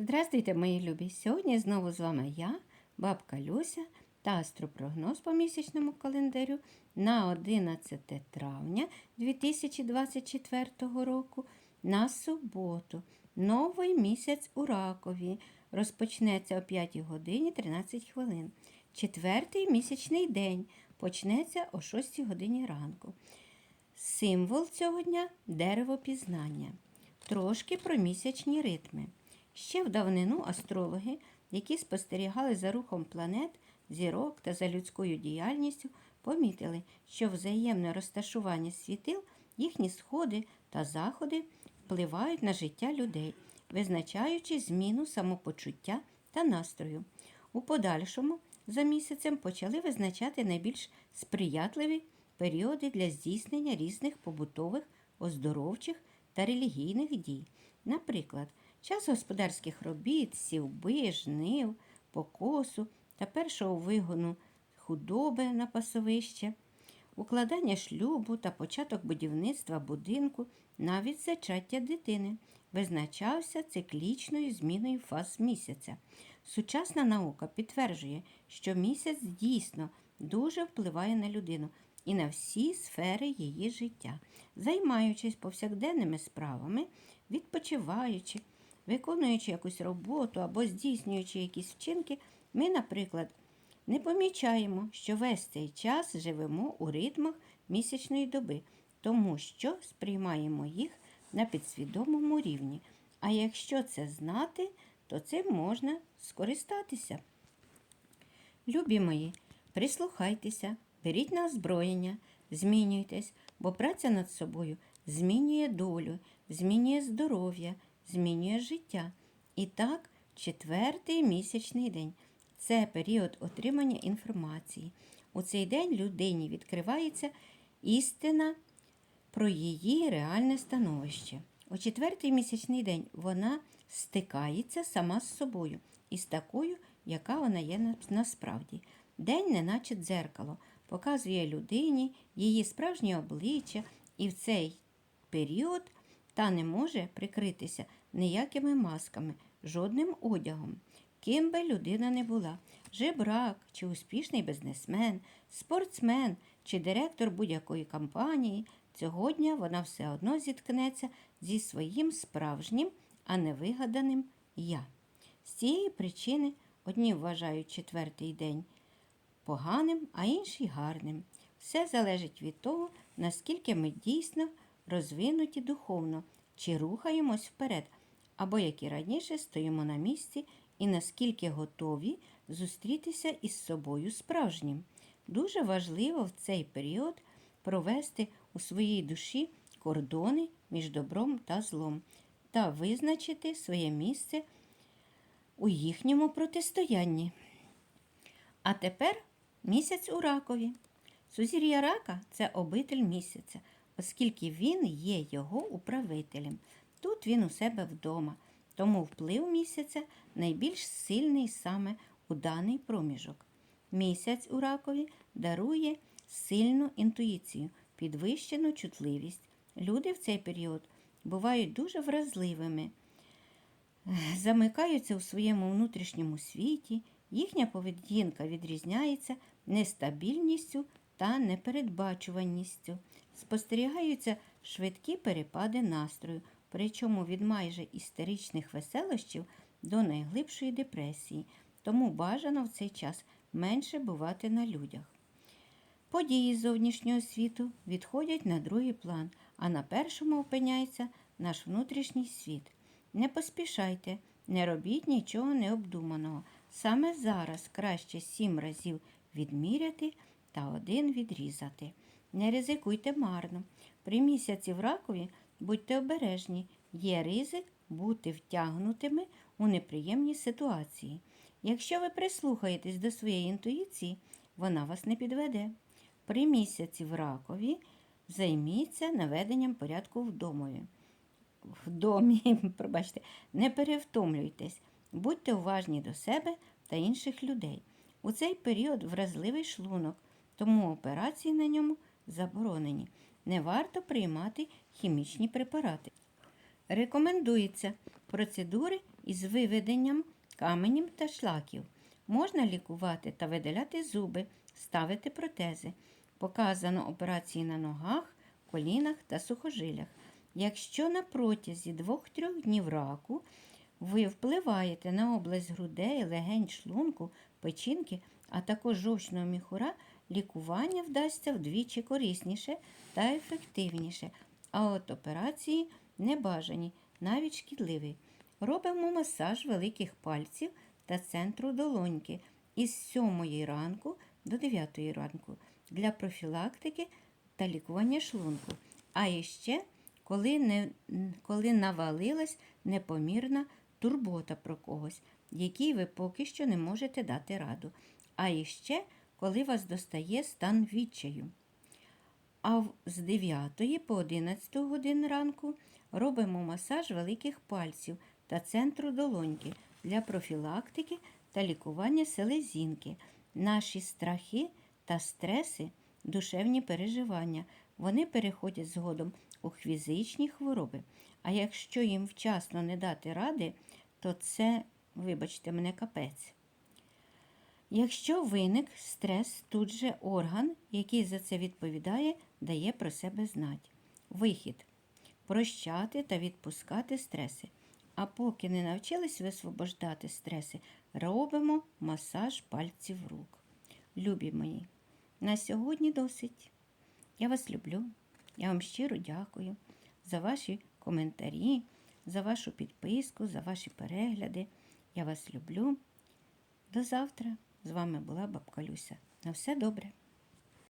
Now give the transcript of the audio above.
Здравствуйте, мої любі! Сьогодні знову з вами я, бабка Люся та астропрогноз по місячному календарю на 11 травня 2024 року на суботу. Новий місяць у Ракові розпочнеться о 5 годині 13 хвилин. Четвертий місячний день почнеться о 6 годині ранку. Символ цього дня дерево пізнання. Трошки про місячні ритми. Ще в давнину астрологи, які спостерігали за рухом планет, зірок та за людською діяльністю, помітили, що взаємне розташування світил, їхні сходи та заходи впливають на життя людей, визначаючи зміну самопочуття та настрою. У подальшому за місяцем почали визначати найбільш сприятливі періоди для здійснення різних побутових, оздоровчих та релігійних дій. Наприклад, час господарських робіт, сівби, жнив, покосу та першого вигону худоби на пасовище, укладання шлюбу та початок будівництва будинку, навіть зачаття дитини, визначався циклічною зміною фаз місяця. Сучасна наука підтверджує, що місяць дійсно дуже впливає на людину і на всі сфери її життя, займаючись повсякденними справами, відпочиваючи, виконуючи якусь роботу або здійснюючи якісь вчинки, ми, наприклад, не помічаємо, що весь цей час живемо у ритмах місячної доби, тому що сприймаємо їх на підсвідомому рівні. А якщо це знати, то цим можна скористатися. Любі мої, прислухайтеся, беріть на озброєння, змінюйтесь, бо праця над собою змінює долю, змінює здоров'я, змінює життя. І так, четвертий місячний день це період отримання інформації. У цей день людині відкривається істина про її реальне становище. У четвертий місячний день вона стикається сама з собою і з такою, яка вона є насправді. День, неначе дзеркало, показує людині її справжнє обличчя, і в цей період та не може прикритися ніякими масками, жодним одягом. Ким би людина не була, жебрак чи успішний бізнесмен, спортсмен чи директор будь-якої компанії, цього дня вона все одно зіткнеться зі своїм справжнім, а не вигаданим я. З цієї причини одні вважають четвертий день поганим, а інші гарним. Все залежить від того, наскільки ми дійсно розвинуті духовно, чи рухаємось вперед, або як і раніше стоїмо на місці і наскільки готові зустрітися із собою справжнім. Дуже важливо в цей період провести у своїй душі кордони між добром та злом та визначити своє місце у їхньому протистоянні. А тепер місяць у ракові. Сузір'я рака це обитель місяця, оскільки він є його управителем. Тут він у себе вдома, тому вплив місяця найбільш сильний саме у даний проміжок. Місяць у ракові дарує сильну інтуїцію, підвищену чутливість. Люди в цей період бувають дуже вразливими замикаються у своєму внутрішньому світі, їхня поведінка відрізняється нестабільністю та непередбачуваністю. Спостерігаються швидкі перепади настрою, причому від майже істеричних веселощів до найглибшої депресії, тому бажано в цей час менше бувати на людях. Події зовнішнього світу відходять на другий план, а на першому опиняється наш внутрішній світ. Не поспішайте, не робіть нічого необдуманого. Саме зараз краще сім разів відміряти та один відрізати. Не ризикуйте марно. При місяці в ракові будьте обережні, є ризик бути втягнутими у неприємні ситуації. Якщо ви прислухаєтесь до своєї інтуїції, вона вас не підведе. При місяці в ракові займіться наведенням порядку в домові в домі, пробачте, не перевтомлюйтесь, будьте уважні до себе та інших людей. У цей період вразливий шлунок, тому операції на ньому заборонені. Не варто приймати хімічні препарати. Рекомендується процедури із виведенням каменів та шлаків. Можна лікувати та видаляти зуби, ставити протези. Показано операції на ногах, колінах та сухожилях. Якщо на протязі 2-3 днів раку ви впливаєте на область грудей, легень, шлунку, печінки, а також жовчного міхура, лікування вдасться вдвічі корисніше та ефективніше. А от операції небажані, навіть шкідливі. Робимо масаж великих пальців та центру долоньки із 7 ранку до 9 ранку для профілактики та лікування шлунку. А іще, коли, не, коли навалилась непомірна турбота про когось, якій ви поки що не можете дати раду. А іще, коли вас достає стан відчаю. А з 9 по 11 годин ранку робимо масаж великих пальців та центру долоньки для профілактики та лікування селезінки. Наші страхи та стреси, душевні переживання, вони переходять згодом у фізичні хвороби. А якщо їм вчасно не дати ради, то це, вибачте мене, капець. Якщо виник стрес, тут же орган, який за це відповідає, дає про себе знати. Вихід прощати та відпускати стреси. А поки не навчились висвобождати стреси, робимо масаж пальців рук. Любі мої, на сьогодні досить. Я вас люблю. Я вам щиро дякую за ваші коментарі, за вашу підписку, за ваші перегляди. Я вас люблю. До завтра. З вами була бабка Люся. На все добре.